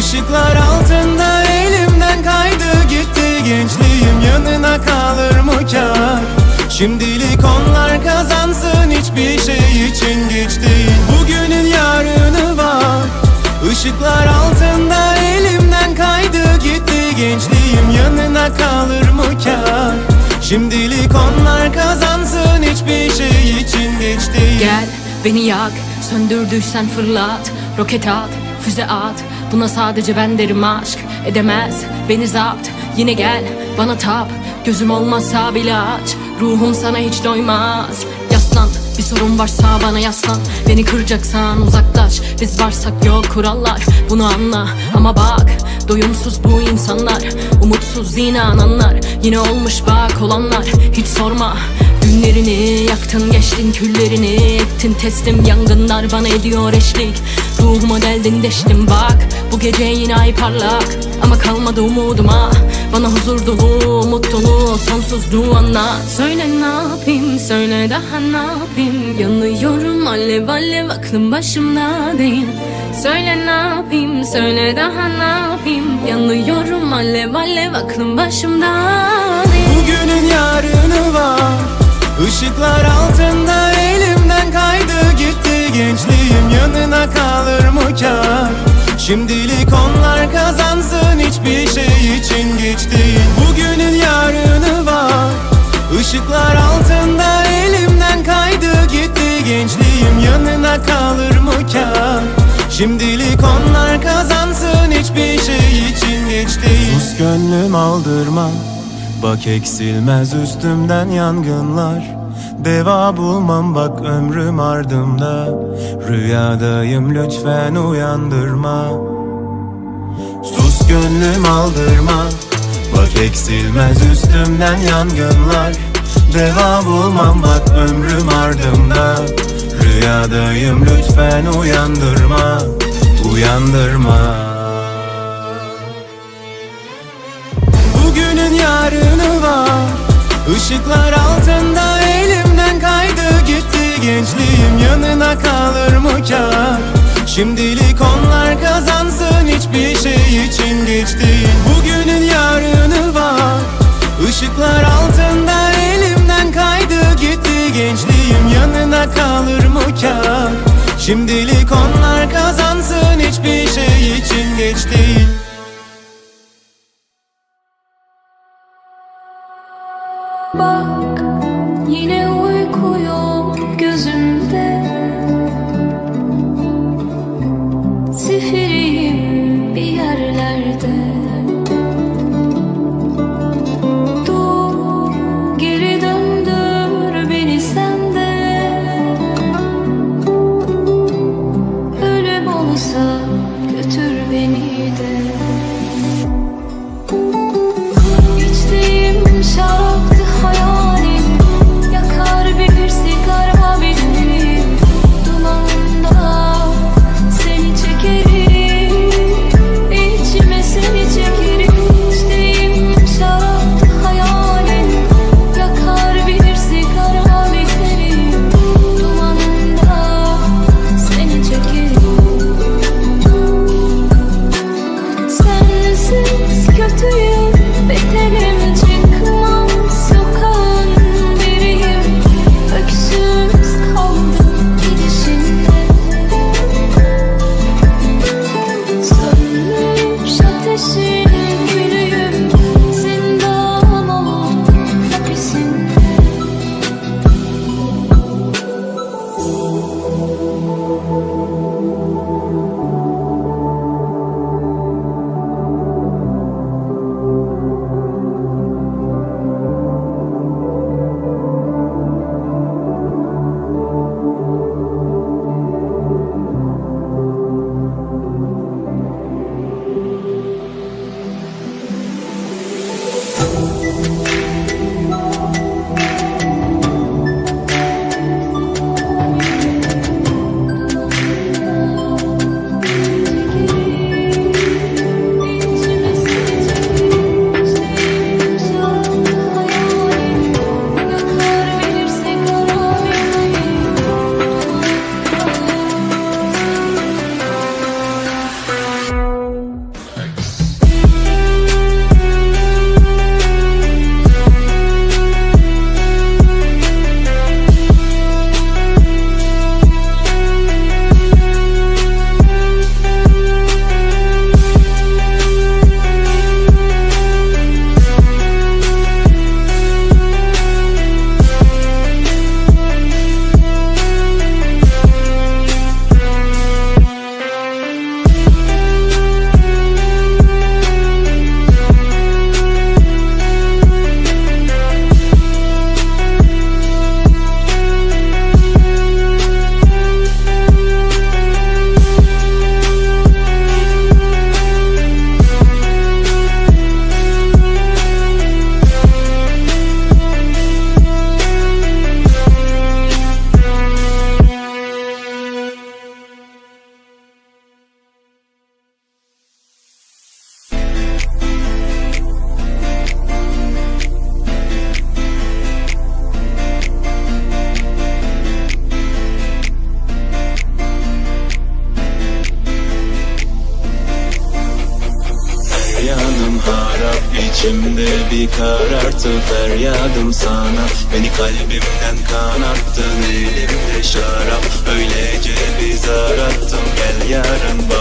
Işıklar altında elimden kaydı gitti Gençliğim. Yanına kalır mı kar? Şimdilik onlar kazansın hiçbir şey için geç değil. Bugünün yarını var. Işıklar altında elimden kaydı gitti Gençliğim. Yanına kalır mı kar? Şimdilik onlar kazansın hiçbir şey için geç değil. Gel beni yak Söndürdüysen fırlat. Roket at Füze at Buna sadece ben derim aşk Edemez. Beni zapt Yine gel bana tap. Gözüm olmazsa bile aç Ruhum sana hiç doymaz. Yaslan bir sorun varsa bana yaslan. Beni kıracaksan uzaklaş Biz varsak yok kurallar. Bunu anla ama bak Doyumsuz bu insanlar. Umutsuz inananlar Yine olmuş bak olanlar. Hiç sorma Günlerini yaktın geçtin küllerini Ettin. Teslim yangınlar bana ediyor eşlik. Ruhuma deldin deştim bak. Bu gece yine ay parlak. Ama kalmadı umuduma. Bana huzur dolu umut dolu Sonsuzluğu anla. Söyle ne yapayım söyle daha ne yapayım? Yanıyorum alev alev aklım başımda değil. Söyle ne yapayım söyle daha ne yapayım? Yanıyorum alev alev aklım başımda değil. Bugünün yarını var Işıklar altında elimden kaydı gitti. Gençliğim yanına kalır mı kar? Şimdilik onlar kazansın hiçbir şey için geç değil. Bugünün yarını var. Işıklar altında elimden kaydı gitti. Gençliğim yanına kalır mı kar? Şimdilik onlar kazansın hiçbir şey için geç değil. Sus gönlüm aldırma Bak eksilmez üstümden yangınlar. Deva bulmam bak ömrüm ardımda. Rüyadayım lütfen uyandırma. Sus gönlüm aldırma. Bak eksilmez üstümden yangınlar. Deva bulmam bak ömrüm ardımda. Rüyadayım lütfen uyandırma. Uyandırma yarını var. Işıklar altında elimden kaydı gitti. Gençliğim yanına kalır mı kar? Şimdilik onlar kazansın hiçbir şey için geç Bugünün yarını var. Işıklar altında elimden kaydı gitti. Gençliğim yanına kalır mı kar? Şimdilik onlar kazansın hiçbir şey için geç arttı feryadım sana. Beni kalbimden kan attın elimde şarap. Öylece biz arattım gel yarın bak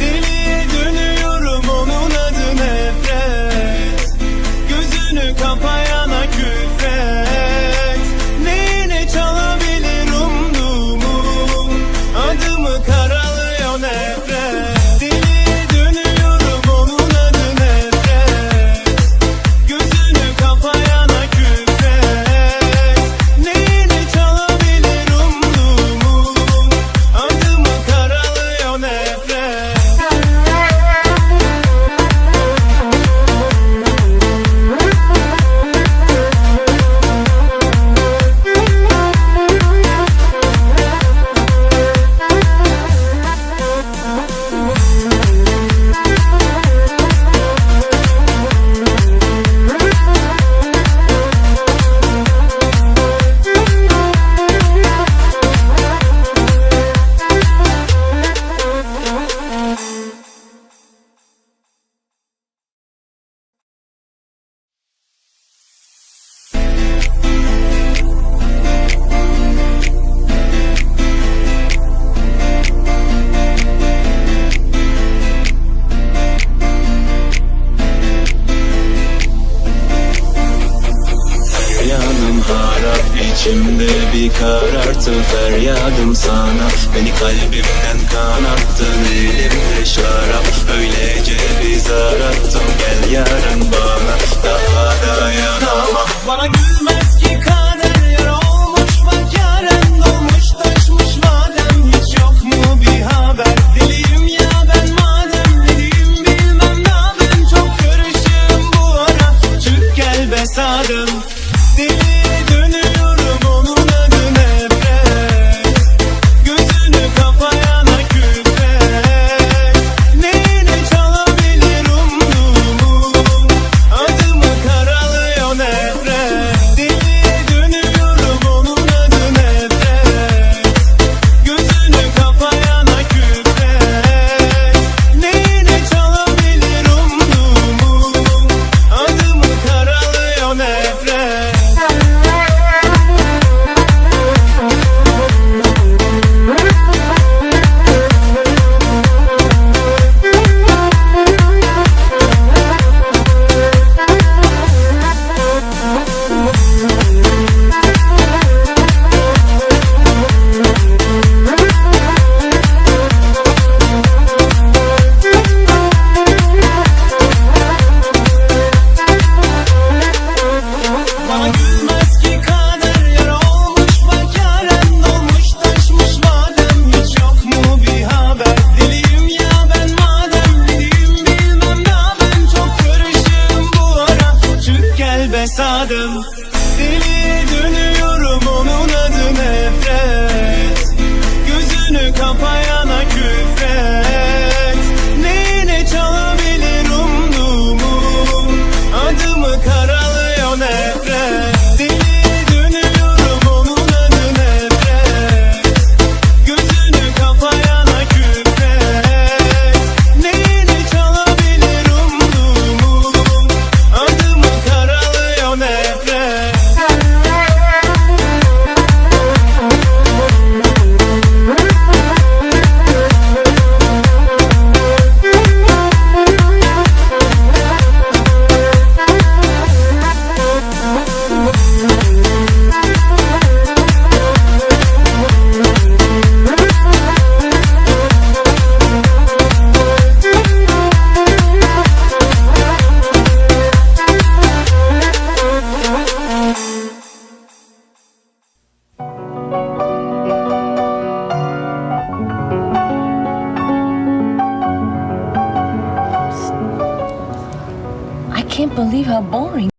Deliye dönüyorum onun adı nefret. Gözünü kapayana küfret. adım sana. Beni kalbimden kan attın Ellerimde şarap. Öylece biz arattım Gel yarın bana.